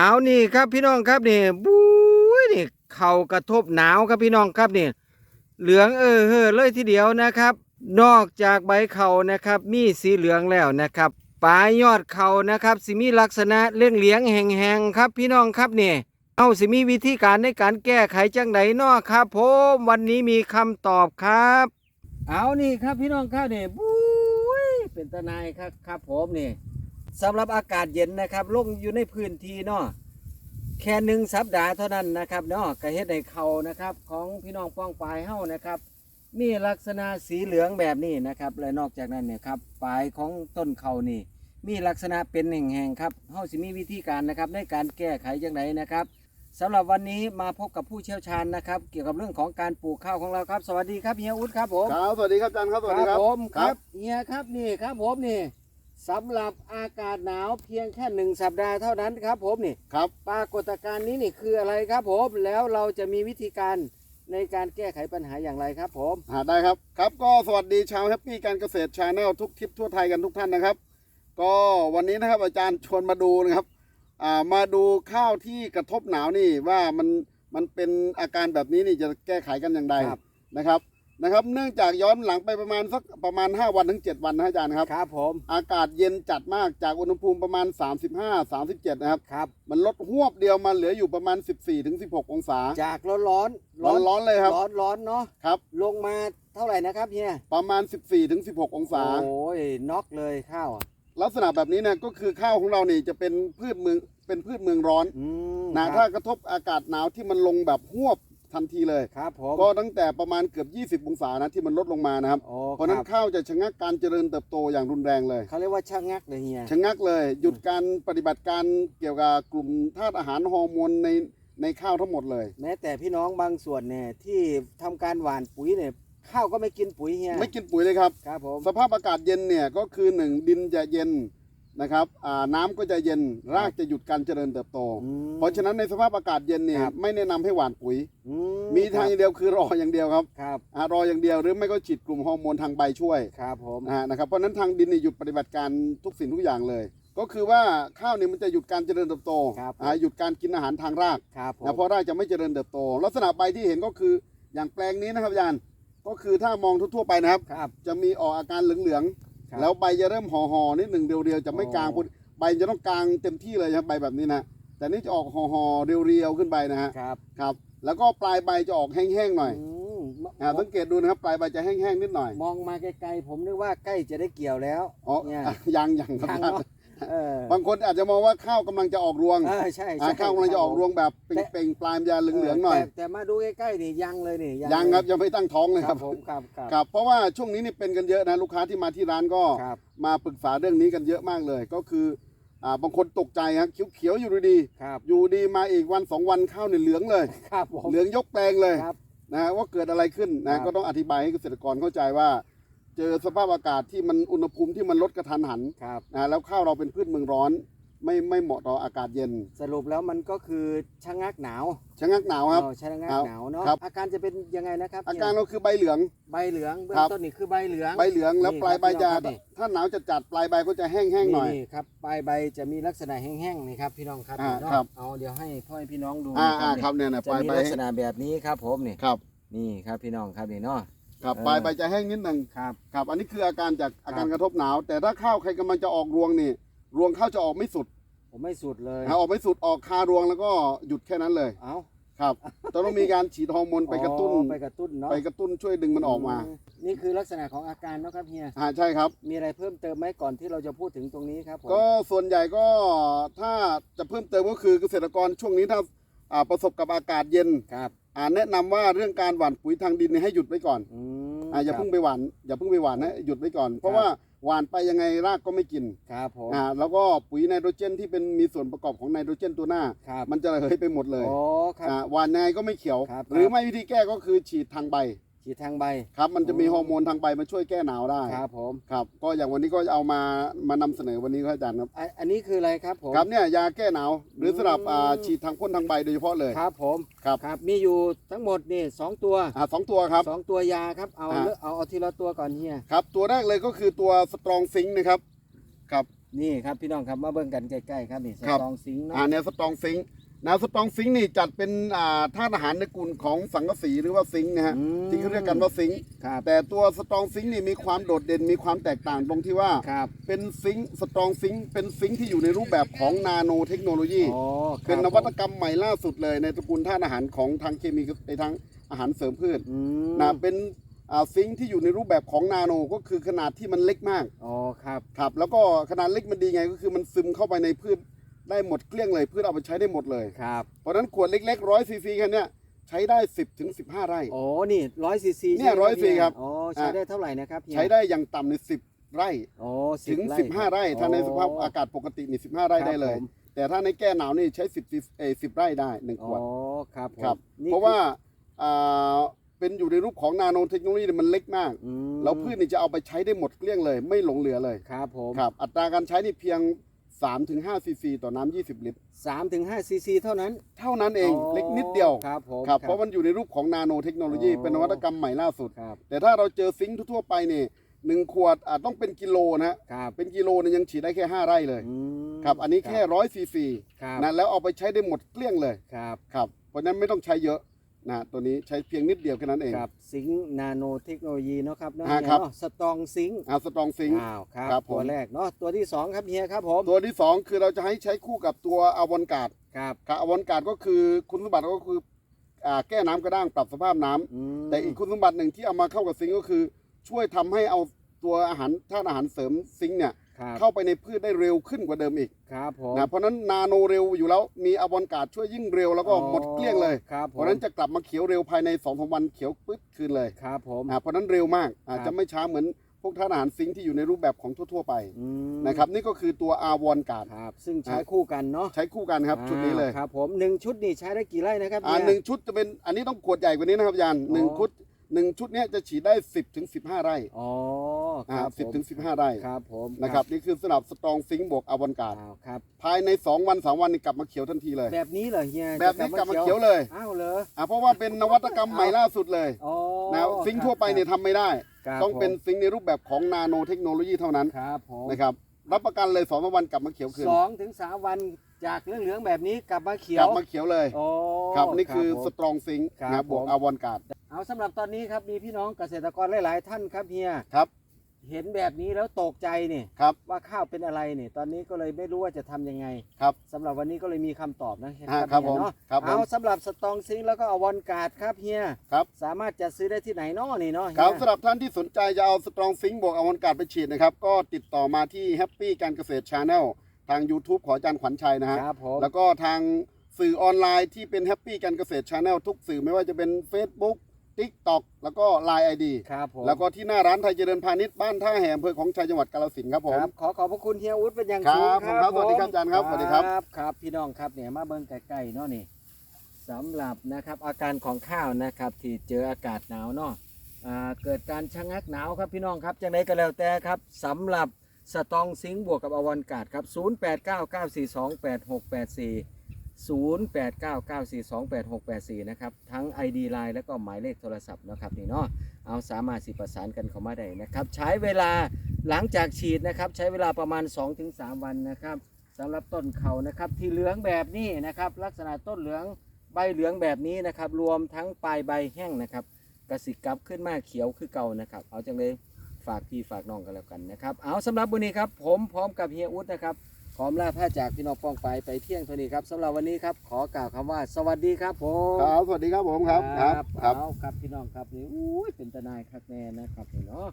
เอานี่ครับพี่น้องครับนี่บุ้ยนี่เข่ากระทบหนาวครับพี่น้องครับนี่เหลืองเออเฮ้อเลยทีเดียวนะครับ นอกจากใบเข่านะครับ มีสีเหลืองแล้วนะครับปลายยอดเข่านะครับสิมีลักษณะเลี้ยงเหลียงแหงๆครับพี่น้องครับนี่เอาสิมีวิธีการในการแก้ไขจังไดนนอครับผมวันนี้มีคำตอบครับ เอานี่ครับพี่น้องครับนี่บุ้ยเป็นตนายครับครับผมนี่ สำหรับอากาศเย็นนะครับลงอยู่ในพื้นที่เนาะแค่หนึ่งสัปดาห์เท่านั้นนะครับเนาะกระเฮ็ดในเขานะครับ ของพี่น้องป้องปลายเฮ้านะครับ มีลักษณะสีเหลืองแบบนี้นะครับ และนอกจากนั้นเนี่ยครับปลายของต้นเขานี่ มีลักษณะเป็นแห่งๆครับเฮาสิมีวิธีการนะครับในการแก้ไขจังไดนะครับสำหรับวันนี้มาพบกับผู้เชี่ยวชาญนะครับ เกี่ยวกับเรื่องของการปลูกข้าวของเราครับ สวัสดีครับเฮียอุ๊ดครับผมครับสวัสดีครับอาจารย์ครับสวัสดีครับผมครับเฮียครับนี่ครับผมนี่ สำหรับอากาศหนาวเพียงแค่หนึ่งสัปดาห์เท่านั้นครับผมนี่ครับปรากฏการณ์นี้นี่คืออะไรครับผม แล้วเราจะมีวิธีการในการแก้ไขปัญหาอย่างไรครับผม หาได้ครับครับก็สวัสดีชาวแฮปปี้การเกษตรชาแนลทุกทิศทั่วไทยกันทุกท่านนะครับ ก็วันนี้นะครับอาจารย์ชวนมาดูนะครับอ่ามาดูข้าวที่กระทบหนาวนี่ว่ามันมันเป็นอาการแบบนี้นี่จะแก้ไขกันอย่างไรครับ นะครับ นะครับ เนื่องจากย้อนหลังไปประมาณสักประมาณ 5 วันถึง 7 วันนะอาจารย์ครับ ครับผม อากาศเย็นจัดมากจากอุณหภูมิประมาณ 35 37 นะครับ ครับ มันลดหวบเดียวมาเหลืออยู่ประมาณ 14ถึง16 องศา จากร้อนร้อนร้อนร้อนๆเลยครับ ร้อนร้อนเนาะ ครับ ลงมาเท่าไหร่นะครับเฮีย ประมาณ 14ถึง16 องศา โอ้ยน็อกเลยข้าวอะลักษณะแบบนี้เนี่ยก็คือข้าวของเรานี่จะเป็นพืชเมืองเป็นพืชเมืองร้อนอืมนะครับถ้ากระทบอากาศหนาวที่มันลงแบบหวบ ทันทีเลย ครับผม ก็ตั้งแต่ประมาณเกือบ 20 องศานะที่มันลดลงมานะครับโอ้เพราะฉะนั้นครับข้าวจะชะงักการเจริญเติบโตอย่างรุนแรงเลย เขาเรียกว่าช่างงักเลยเฮีย ชะงักเลย หยุดการปฏิบัติการเกี่ยวกับกลุ่มธาตุอาหารฮอร์โมนในในข้าวทั้งหมดเลย แม้แต่พี่น้องบางส่วนเนี่ยที่ทำการหว่านปุ๋ยเนี่ยข้าวก็ไม่กินปุ๋ยเฮีย ไม่กินปุ๋ยเลยครับ ครับผม สภาพอากาศเย็นเนี่ยก็คือหนึ่งดินจะเย็น นะครับอ่าน้ำก็จะเย็นรากจะหยุดการเจริญเติบโต อืมเพราะฉะนั้นในสภาพอากาศเย็นเนี่ยครับ ไม่แนะนำให้หว่านปุ๋ย อืมีทางอย่างเดียวคือรออย่างเดียวครับครับอ่ารออย่างเดียวหรือไม่ก็ฉีดกลุ่มฮอร์โมนทางใบช่วยครับผมนะฮะนะครับเพราะฉะนั้นทางดินเนี่ยหยุดปฏิบัติการทุกสิ่งทุกอย่างเลย ก็คือว่าข้าวเนี่ยมันจะหยุดการเจริญเติบโตครับอ่าหยุดการกินอาหารทางราก ครับผม นะเพราะรากจะไม่เจริญเติบโต ลักษณะใบที่เห็นก็คืออย่างแปลงนี้นะครับอาจารย์ก็คือถ้ามองทั่วๆไปนะครับ ครับ จะมีออกอาการเหลือง ครับๆแล้วใบจะเริ่มห่อๆนิดหนึ่งเดียวๆจะไม่อ๋อกลางพุ่นใบจะต้องกลางเต็มที่เลยครับใบแบบนี้นะแต่นี่จะออกห่อๆเรียวๆขึ้นไปนะฮะครับครับ แล้วก็ปลายใบจะออกแห้งๆหน่อยอืมอ่าสังเกตดูนะครับปลายใบจะแห้งๆนิดหน่อยมองมาไกลๆผมนึกว่าใกล้จะได้เกี่ยวแล้ว อ๋อเนี่ยอะยังยังครับทางเนาะ เออบางคนอาจจะมองว่าข้าวกำลังจะออกรวงเออใช่อ่าใช่ข้าวกำลังจะออกรวงแบบเป่งๆปลายมันจะเหลืองๆหน่อย แต่แต่มาดูใกล้ๆนี่ยังเลยนี่ยังครับยังไม่ตั้งท้องเลยคครัรับบผมครับครับครับเพราะว่าช่วงนี้นี่เป็นกันเยอะนะลูกค้าที่มาที่ร้านก็ครับมาปรึกษาเรื่องนี้กันเยอะมากเลย ก็คืออ่าบางคนตกใจครับเขียวๆอยู่ดีครับๆอยู่ดีมาอีกวันสองวันข้าวเนี่ยเหลืองเลย ครับผมเหลืองยกแปลงเลยครับ นะฮะว่าเกิดอะไรขึ้นครันะบ ก็ต้องอธิบายให้เกษตรกรเข้าใจว่า เจอสภาพอากาศที่มันอุณหภูมิที่มันลดกระทันหันครับนะแล้วข้าวเราเป็นพืชเมืองร้อน ไม่ไม่เหมาะต่ออากาศเย็น สรุปแล้วมันก็คือชะงักหนาวชะงักหนาวครับเออชะงักครับหนาวเนาะครับ อาการจะเป็นยังไงนะครับอาการเนี่ยก็คือใบเหลือง ใบเหลืองเบื้อครังบ ต้นนี่คือใบเหลือง ใบเหลืองแล้วนี่ปลายใบครับจะพี่น้องครับนี่ ถ้าหนาวจะจัดปลายใบก็จะแห้งๆหน่อยนี่ครับปลายใบจะมีลักษณะแห้งๆนี่ครับพี่น้องครับอ่าเนาะครับ เอาเดี๋ยวให้พ่อให้พี่น้องดูอ่านะอ่านี่ครับเนี่ยนะจะปลายมีใบลักษณะแบบนี้ครับผมนี่ครับ นี่ครับพี่น้องครับนี่เนาะ ครับเออปลายใบจะแห้งนิดหนึ่งครับ ครับ อันนี้คืออาการจากอาการครับกระทบหนาว แต่ถ้าข้าวใครกำลังจะออกรวงนี่ รวงข้าวจะออกไม่สุด ผมไม่สุดเลยนะออกไม่สุดออกคารวงแล้วก็หยุดแค่นั้นเลย เอาครับต้องมีการฉีดฮอร์โมนไปกระตุ้นอ๋อไปกระตุ้นเนาะ ไปกระตุ้นช่วยดึงมันออกมา นี่คือลักษณะของอาการเนาะครับเฮียอ่าใช่ครับ มีอะไรเพิ่มเติมไหมก่อนที่เราจะพูดถึงตรงนี้ครับผม ก็ส่วนใหญ่ก็ถ้าจะเพิ่มเติมก็คือเกษตรกรช่วงนี้ถ้าอ่าประสบกับอากาศเย็นครับ อ่าแนะนำว่าเรื่องการหว่านปุ๋ยทางดินเนี่ยให้หยุดไว้ก่อนอืมอ่าอย่าครับเพิ่งไปหว่านอย่าเพิ่งไปหว่านนะหยุดไว้ก่อน เพราะครับว่าหว่านไปยังไงรากก็ไม่กินครับผมอ่าแล้วก็ปุ๋ยไนโตรเจนที่เป็นมีส่วนประกอบของไนโตรเจนตัวหน้า ครับมันจะระเหยไปหมดเลยโอ้ครับ อ่าหว่านยังไงก็ไม่เขียว ครับ หรือไม่วิธีแก้ก็คือฉีดทางใบ ฉีดทางใบ ครับมันจะมีอ๋อฮอร์โมนทางใบมาช่วยแก้หนาวได้ครับผมครับก็อย่างวันนี้ก็เอามามานำเสนอวันนี้ครับอาจารย์ครับอันอันนี้คืออะไรครับผม ครับเนี่ยยาแก้หนาวหรือสำหรับอืมอ่าฉีดทางพ่นทางใบโดยเฉพาะเลยครับผมครับครับมีอยู่ทั้งหมดนี่สองตัวอ่าสองตัวครับ สองตัวยาครับเอาอ่าเลือกเอาเอาทีละตัวก่อนเฮียครับ ตัวแรกเลยก็คือตัวสตรองซิงค์นะครับครับ นี่ครับพี่น้องครับมาเบิ่งกันใกล้ๆครับนี่สครับ ตองสิงห์เนาะอ่าเนี่ยสตองซิงค์ นะสตองซิงค์นี่จัดเป็นอ่าธาตุอาหารในกลุ่มของสังกะสีหรือว่าซิงค์นะฮะอืมที่เขาเรียกกันว่าซิงค์ครับ แต่ตัวสตองซิงค์นี่มีความโดดเด่นมีความแตกต่างตรงที่ว่า ครับ เป็นซิงค์สตรองซิงค์เป็นซิงค์ที่อยู่ในรูปแบบของนาโนเทคโนโลยีอ๋อครับเป็นนวัตกรรมใหม่ล่าสุดเลยในตระกูลธาตุอาหารของทางเคมีในทางอาหารเสริมพืชอืมนะเป็นอ่าซิงค์ที่อยู่ในรูปแบบของนาโนก็คือขนาดที่มันเล็กมากอ๋อครับ ครับแล้วก็ขนาดเล็กมันดีไงก็คือมันซึมเข้าไปในพืช ได้หมดเกลี้ยงเลยพืชเอาไปใช้ได้หมดเลย ครับ เพราะฉะนั้นขวดเล็กๆร้อยซีซีแค่เนี้ยใช้ได้ 10ถึง15 ไร่โอ้นี่ร้อยซีซีเนี่ย100 cc ครับอ๋อ ใช้ได้เท่าไหร่นะครับเฮียใช้ได้อย่างต่ำใน10 ไร่โอ้ถึง ไร่ 15 ไร่ ถ้าในสภาพอากาศปกตินี่15 ไร่ได้เลย ครับผม แต่ถ้าในแก้หนาวนี่ใช้ 10ซีเออ10 ไร่ได้หนึ่งขอ๋อ วด ครับผมครับ นี่เพราะว่าอ่าเป็นอยู่ในรูปของนาโนเทคโนโลยีเนี่ยมันเล็กมาก อืมแล้วพืชนี่จะเอาไปใช้ได้หมดเกลี้ยงเลย ไม่หลงเหลือเลย ครับผม ครับอัตราการใช้นี่เพียง 3-5ซีซีต่อน้ำ20 ลิตรสามถึงห้าซีซีเท่านั้น เท่านั้นเองอ๋อเล็กนิดเดียวครับผมครับเพราะมันอยู่ในรูปของนาโนเทคโนโลยีอ๋อเป็นนวัตกรรมใหม่ล่าสุด ครับ แต่ถ้าเราเจอซิงค์ทั่วๆไปนี่หนึ่งขวดอาจต้องเป็นกิโลนะฮะครับเป็นกิโลเนี่ยยังฉีดได้แค่ 5 ไร่เลย อืม ครับ อันนี้แค่ร้อยซีซีครับ นะแล้วเอาไปใช้ได้หมดเกลี้ยงเลยครับ ครับเพราะฉะนั้นไม่ต้องใช้เยอะ นะตัวนี้ใช้เพียงนิดเดียวแค่นั้นเอง ครับซิงค์นาโนเทคโนโลยีเนาะครับเนาะอ่าเฮียครับ เนาะสตรองซิงค์อาสตรองซิงค์อ้าวครับครับผม ตัวแรกเนาะตัวที่สองครับเฮียครับผมตัวที่2คือเราจะให้ใช้คู่กับตัวอวอนการ์ดครับครับอวอนการ์ดก็คือคุณสมบัติก็คืออ่าแก้น้ำกระด้างปรับสภาพน้ำอืมแต่อีกคุณสมบัติหนึ่งที่เอามาเข้ากับซิงค์ก็คือ ช่วยทำให้เอาตัวอาหารธาตุอาหารเสริมซิงค์เนี่ย ครับเข้าไปในพืชได้เร็วขึ้นกว่าเดิมอีกครับผม นะเพราะฉะนั้นนาโนเร็วอยู่แล้วมีอวอนการ์ดช่วยยิ่งเร็วแล้วก็หมดเกลี้ยงเลย ครับผม เพราะฉะนั้นจะกลับมาเขียวเร็วภายใน2อสวันเขียวปึ๊ดคืนเลยครับผมอ่าเพราะฉะนั้นเร็วมากอ่าครับจะไม่ช้าเหมือนพวกธาตุอาหารซิงค์ที่อยู่ในรูปแบบของทั่ว ๆ ไปอืมนะครับนี่ก็คือตัวอาวอนการ์ดครับ ซึ่งใช้คู่กันเนาะใช้คู่กันครับชุดนี้เลย อ่าครับผมหนึ่งชุดนี่ใช้ได้กี่ไร่นะครับอ่าเยหนึ่งชุดจะเป็นอันนี้ต้องขวดใหญ่กว่านี้นะครับอาจารย์หนึ่งอ๋อ ชุด หนึ่งชุดเนี้ยจะฉีดได้ 10ถึง15 ไร่อ๋อคอ่ารับสิบผมถึงสิบห้าไร่ครับผมนะครับนี่คือสนับสตรองซิงค์บวกอวอนการ์ดอ้าวครับ ภายใน 2 วัน 3 วันนี่กลับมาเขียวทันทีเลย แบบนี้เหรอเฮียแบบนี้กลับมาเขียวเลยอ้าวเหรอ อ่าเพราะว่าเป็นนวัตกรรมใหม่ล่าสุดเลยอ๋อนะซิงค์ทั่วไปเนี่ยทำไม่ได้ ครับต้องเป็นผมซิงค์ในรูปแบบของนาโนเทคโนโลยีเท่านั้นครับผมนะครับ รับประกันเลย2อวันกลับมาเขียวคืนสองถึงสามวันจากเหลืองๆแบบนี้กลับมาเขียกลัวบมาเขียวเลยโอ้ครับนี่คือผมสตรองซิงค์ครับนะบวกผมอวอนการ์ดเอาสำหรับตอนนี้ครับมีพี่น้องเกษตรกรหลาย ๆ ท่านครับเฮีย ครับ เห็นแบบนี้แล้วตกใจนี่ครับ ว่าข้าวเป็นอะไรนี่ตอนนี้ก็เลยไม่รู้ว่าจะทำยังไงครับสำหรับวันนี้ก็เลยมีคำตอบนะอ่าครับเฮียเนาะผมครับผมเอาสำหรับสตองซิงค์แล้วก็อวอนการ์ดครับเฮียครับ สามารถจะซื้อได้ที่ไหนเนาะนี่เนาะเฮียครับสำหรับท่านที่สนใจจะเอาสตรองซิงค์บวกอวอนการ์ดไปฉีดนะครับ ก็ติดต่อมาที่แฮปปี้การเกษตรชาแนลทาง YouTube ของอาจารย์ขวัญชัยนะฮะ ครับผมแล้วก็ทางสื่อออนไลน์ที่เป็นแฮปปี้การเกษตรชาแนลทุกสื่อไม่ว่าจะเป็น Facebook TikTok แล้วก็ Line ID ครับผมแล้วก็ที่หน้าร้านไทยเจริญพาณิชย์บ้านท่าแห่อำเภอของชัยจังหวัดกาฬสินธุ์ครับผม ครับขอขอบพระคุณเฮียอุ๊ดเป็นอย่างครับสูงผมครับสวัสดีครับอาจารย์ครับสวัสดีครับ ครับ พี่น้องครับเนี่ยมาเบิ่งใกล้ๆเนาะนี่สำหรับนะครับอาการของข้าวนะครับที่เจออากาศหนาวเนาะอ่าเกิดการชะงักหนาวครับพี่น้องครับจังไดก็แล้วแต่ครับสำหรับสตองซิงค์บวกกับอวันกาดครับ 0899428684 0899428684 นะครับ ทั้ง ID Line แล้วก็หมายเลขโทรศัพท์นะครับนี่เนาะเอาสามารถสิประสานกันเข้ามาได้นะครับ ใช้เวลาหลังจากฉีดนะครับ ใช้เวลาประมาณ 2-3 วันนะครับสำหรับต้นเขานะครับที่เหลืองแบบนี้นะครับ ลักษณะต้นเหลืองใบเหลืองแบบนี้นะครับ รวมทั้งปลายใบแห้งนะครับกระสิกลับขึ้นมาเขียวคือเก่านะครับ เอาจังเลยฝากพี่ฝากน้องกันแล้วกันนะครับ เอาสำหรับวันนี้ครับ ผมพร้อมกับเฮียอุดนะครับ ขอมลาผ้าจากพี่น้องป้องไปไปเที่ยงเท่านี้ครับสำหรับวันนี้ครับขอกล่าวคำว่า สวัสดีครับผมครับสวัสดีครับผมครับครับครับ เอาครับพี่น้องครับนี่อุ้ยเป็นตาหนายคักแน่นะครับนี่เนาะ